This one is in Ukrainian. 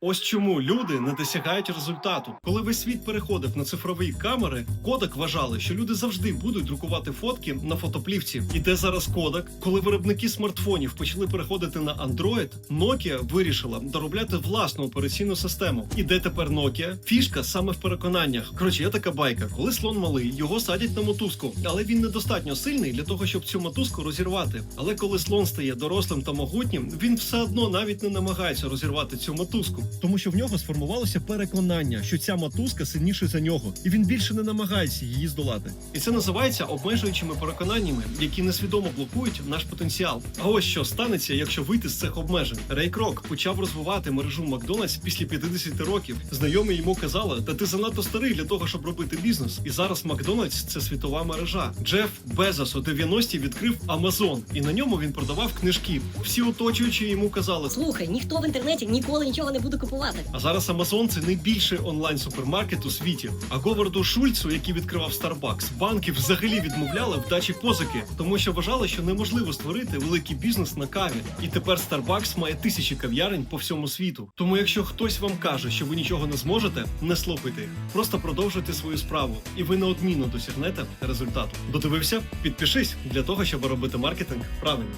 Ось чому люди не досягають результату. Коли весь світ переходив на цифрові камери, Kodak вважали, що люди завжди будуть друкувати фотки на фотоплівці. І де зараз Kodak? Коли виробники смартфонів почали переходити на Android, Nokia вирішила доробляти власну операційну систему. І де тепер Nokia? Фішка саме в переконаннях. Коротше, є така байка. Коли слон малий, його садять на мотузку, але він недостатньо сильний для того, щоб цю мотузку розірвати. Але коли слон стає дорослим та могутнім, він все одно навіть не намагається розірвати цю мотузку, тому що в нього сформувалося переконання, що ця мотузка сильніша за нього, і він більше не намагається її здолати. І це називається обмежуючими переконаннями, які несвідомо блокують наш потенціал. А ось що станеться, якщо вийти з цих обмежень. Рей Крок почав розвивати мережу Макдональдс після 50 років. Знайомі йому казали, та ти занадто старий для того, щоб робити бізнес. І зараз Макдональдс це світова мережа. Джеф Безос у 90-ті відкрив Амазон, і на ньому він продавав книжки. Всі оточуючі йому казали, Слухай, ніхто в інтернеті ніколи нічого не буде купувати. а зараз Amazon – це найбільший онлайн супермаркет у світі. А Говарду Шульцу, який відкривав Starbucks, банки взагалі відмовляли в дачі позики, тому що вважали, що неможливо створити великий бізнес на каві. І тепер Starbucks має тисячі кав'ярень по всьому світу. Тому, якщо хтось вам каже, що ви нічого не зможете, не слухайте їх. Просто продовжуйте свою справу, і ви неодмінно досягнете результату. Додивився? Підпишись для того, щоб робити маркетинг правильно.